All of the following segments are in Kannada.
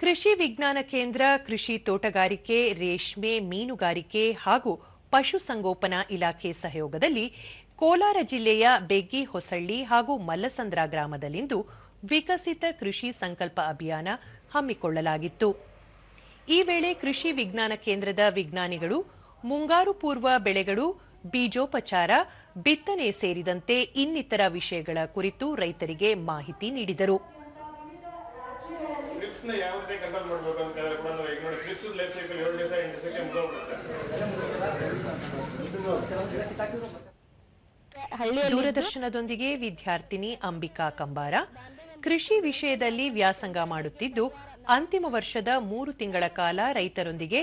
ಕೃಷಿ ವಿಜ್ಞಾನ ಕೇಂದ್ರ, ಕೃಷಿ ತೋಟಗಾರಿಕೆ, ರೇಷ್ಮೆ, ಮೀನುಗಾರಿಕೆ ಹಾಗೂ ಪಶುಸಂಗೋಪನಾ ಇಲಾಖೆ ಸಹಯೋಗದಲ್ಲಿ ಕೋಲಾರ ಜಿಲ್ಲೆಯ ಬೆಗ್ಗಿ ಹೊಸಳ್ಳಿ ಹಾಗೂ ಮಲ್ಲಸಂದ್ರ ಗ್ರಾಮದಲ್ಲಿಂದು ವಿಕಸಿತ ಕೃಷಿ ಸಂಕಲ್ಪ ಅಭಿಯಾನ ಹಮ್ಮಿಕೊಳ್ಳಲಾಗಿತ್ತು. ಈ ವೇಳೆ ಕೃಷಿ ವಿಜ್ಞಾನ ಕೇಂದ್ರದ ವಿಜ್ಞಾನಿಗಳು, ಮುಂಗಾರು ಪೂರ್ವ ಬೆಳೆಗಳು, ಬೀಜೋಪಚಾರ, ಬಿತ್ತನೆ ಸೇರಿದಂತೆ ಇನ್ನಿತರ ವಿಷಯಗಳ ಕುರಿತು ರೈತರಿಗೆ ಮಾಹಿತಿ ನೀಡಿದರು. ಟ್ರಿಪ್ಸ್ನ ಯಾವ ರೀತಿ ಕಂಟ್ರೋಲ್ ಮಾಡ್ಬೇಕು ಅಂತ ಹೇಳಿದ್ರೆ ಕೂಡ ನಾವು ಈಗ ನೋಡಿ ಕ್ರಿಸ್ತದ ಲೈಫ್ ಸೈಕಲ್ ಏಳು ದಿವಸ ಎಂಟು ದಿವಸಕ್ಕೆ ಮುಗಿದೋಗ್ಬಿಡುತ್ತೆ ದೂರದರ್ಶನದೊಂದಿಗೆ ವಿದ್ಯಾರ್ಥಿನಿ ಅಂಬಿಕಾ ಕಂಬಾರ ಕೃಷಿ ವಿಷಯದಲ್ಲಿ ವ್ಯಾಸಂಗ ಮಾಡುತ್ತಿದ್ದು, ಅಂತಿಮ ವರ್ಷದ ಮೂರು ತಿಂಗಳ ಕಾಲ ರೈತರೊಂದಿಗೆ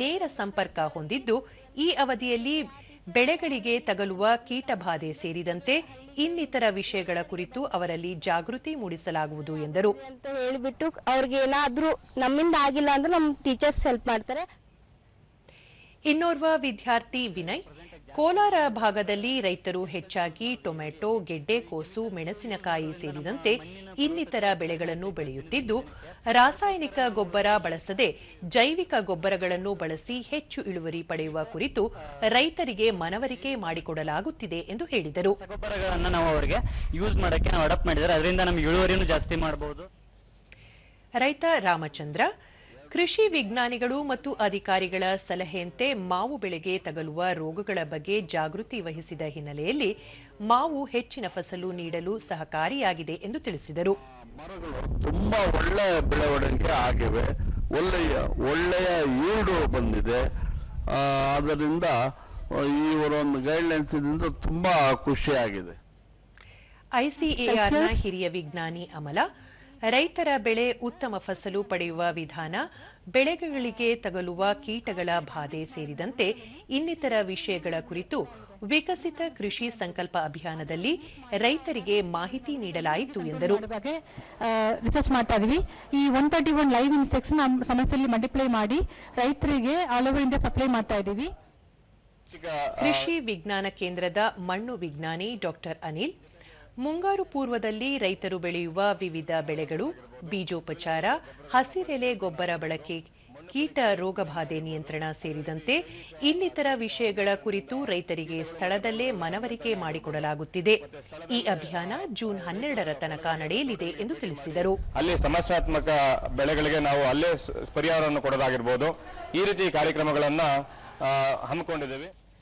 ನೇರ ಸಂಪರ್ಕ ಹೊಂದಿದ್ದು, ಈ ಅವಧಿಯಲ್ಲಿ ಬೆಳೆಗಳಿಗೆ ತಗಲುವ ಕೀಟಬಾಧೆ ಸೇರಿದಂತೆ ಇನ್ನಿತರ ವಿಷಯಗಳ ಕುರಿತು ಅವರಲ್ಲಿ ಜಾಗೃತಿ ಮೂಡಿಸಲಾಗುವುದು ಎಂದರು. ಅಂತ ಹೇಳ್ಬಿಟ್ಟು ಅವ್ರಿಗೆ ಏನಾದ್ರೂ ನಮ್ಮಿಂದ ಆಗಿಲ್ಲ ಅಂದ್ರೆ ನಮ್ಮ ಟೀಚರ್ಸ್ ಹೆಲ್ಪ್ ಮಾಡ್ತಾರೆ. ಇನ್ನೋರ್ವ ವಿದ್ಯಾರ್ಥಿ ವಿನಯ್ ಕೋಲಾರ ಭಾಗದಲ್ಲಿ ರೈತರು ಹೆಚ್ಚಾಗಿ ಟೊಮೆಟೊ ಗೆಡ್ಡೆಕೋಸು ಮೆಣಸಿನಕಾಯಿ ಸೇರಿದಂತೆ ಇನ್ನಿತರ ಬೆಳೆಗಳನ್ನು ಬೆಳೆಯುತ್ತಿದ್ದು ರಾಸಾಯನಿಕ ಗೊಬ್ಬರ ಬಳಸದೆ ಜೈವಿಕ ಗೊಬ್ಬರಗಳನ್ನು ಬಳಸಿ ಹೆಚ್ಚು ಇಳುವರಿ ಪಡೆಯುವ ಕುರಿತು ರೈತರಿಗೆ ಮನವರಿಕೆ ಮಾಡಿಕೊಡಲಾಗುತ್ತಿದೆ ಎಂದು ಹೇಳಿದರು. ನಾವು ಅವರಿಗೆ ಯೂಸ್ ಮಾಡಕ್ಕೆ ನಾವು ಅಡಾಪ್ಟ್ ಮಾಡಿದರೆ ಅದರಿಂದ ಇಳುವರಿನೂ ಜಾಸ್ತಿ ಮಾಡಬಹುದು ರೈತ ರಾಮಚಂದ್ರ ಕೃಷಿ ವಿಜ್ಞಾನಿಗಳು ಮತ್ತು ಅಧಿಕಾರಿಗಳ ಸಲಹೆಯಂತೆ ಮಾವು ಬೆಳೆಗೆ ತಗಲುವ ರೋಗಗಳ ಬಗ್ಗೆ ಜಾಗೃತಿ ವಹಿಸಿದ ಹಿನ್ನೆಲೆಯಲ್ಲಿ ಮಾವು ಹೆಚ್ಚಿನ ಫಸಲು ನೀಡಲು ಸಹಕಾರಿಯಾಗಿದೆ ಎಂದು ತಿಳಿಸಿದರು. ಮರಗಳು ತುಂಬಾ ಒಳ್ಳೆಯ ಬೆಳವಣಿಗೆ ಆಗಿವೆ. ಒಳ್ಳೆಯ ಒಳ್ಳೆಯ ಈಡು ಬಂದಿದೆ. ಆ, ಅದರಿಂದ ಆ, ಈ ಒಂದು ಗೈಡ್ಲೈನ್ಸ್ ತುಂಬಾ ಖುಷಿಯಾಗಿದೆ. ಐಸಿಎಆರ್ನ ಹಿರಿಯ ವಿಜ್ಞಾನಿ ಅಮಲ ರೈತರ ಬೆಳೆ ಉತ್ತಮ ಫಸಲು ಪಡೆಯುವ ವಿಧಾನ ಬೆಳೆಗಳಿಗೆ ತಗಲುವ ಕೀಟಗಳ ಬಾಧೆ ಸೇರಿದಂತೆ ಇನ್ನಿತರ ವಿಷಯಗಳ ಕುರಿತು ವಿಕಸಿತ ಕೃಷಿ ಸಂಕಲ್ಪ ಅಭಿಯಾನದಲ್ಲಿ ರೈತರಿಗೆ ಮಾಹಿತಿ ನೀಡಲಾಯಿತು ಎಂದರು. ರಿಸರ್ಚ್ ಮಾಡ್ತಾ ಇದೀವಿ. ಈ one thirty one live insects ನಮ್ಮ ಸಮಸ್ಯೆಯಲ್ಲಿ ಮಲ್ಟಿಪ್ಲೈ ಮಾಡಿ ರೈತರಿಗೆ ಆಲ್ ಓವರ್ ಇಂಡಿಯಾ ಸಪ್ಲೈ ಮಾಡ್ತಾ ಇದ್ದೀವಿ ಕೃಷಿ ವಿಜ್ಞಾನ ಕೇಂದ್ರದ ಮಣ್ಣು ವಿಜ್ಞಾನಿ ಡಾಕ್ಟರ್ ಅನಿಲ್ ಮುಂಗಾರು ಪೂರ್ವದಲ್ಲಿ ರೈತರು ಬೆಳೆಯುವ ವಿವಿಧ ಬೆಳೆಗಳು, ಬೀಜೋಪಚಾರ, ಹಸಿರೆಲೆ ಗೊಬ್ಬರ ಬಳಕೆ, ಕೀಟ ರೋಗಬಾಧೆ ನಿಯಂತ್ರಣ ಸೇರಿದಂತೆ ಇನ್ನಿತರ ವಿಷಯಗಳ ಕುರಿತು ರೈತರಿಗೆ ಸ್ಥಳದಲ್ಲೇ ಮನವರಿಕೆ ಮಾಡಿಕೊಡಲಾಗುತ್ತಿದೆ. ಈ ಅಭಿಯಾನ ಜೂನ್ ಹನ್ನೆರಡರ ತನಕ ನಡೆಯಲಿದೆ ಎಂದು ತಿಳಿಸಿದರು. ಅಲ್ಲಿ ಸಮಸ್ಯಾತ್ಮಕ ಬೆಳೆಗಳಿಗೆ ನಾವು ಅಲ್ಲೇ ಪರಿಹಾರವನ್ನು ಕೊಡೋದಾಗಿರ್ಬೋದು. ಈ ರೀತಿ ಕಾರ್ಯಕ್ರಮಗಳನ್ನು ಹಮ್ಮಿಕೊಂಡಿದ್ದೇವೆ.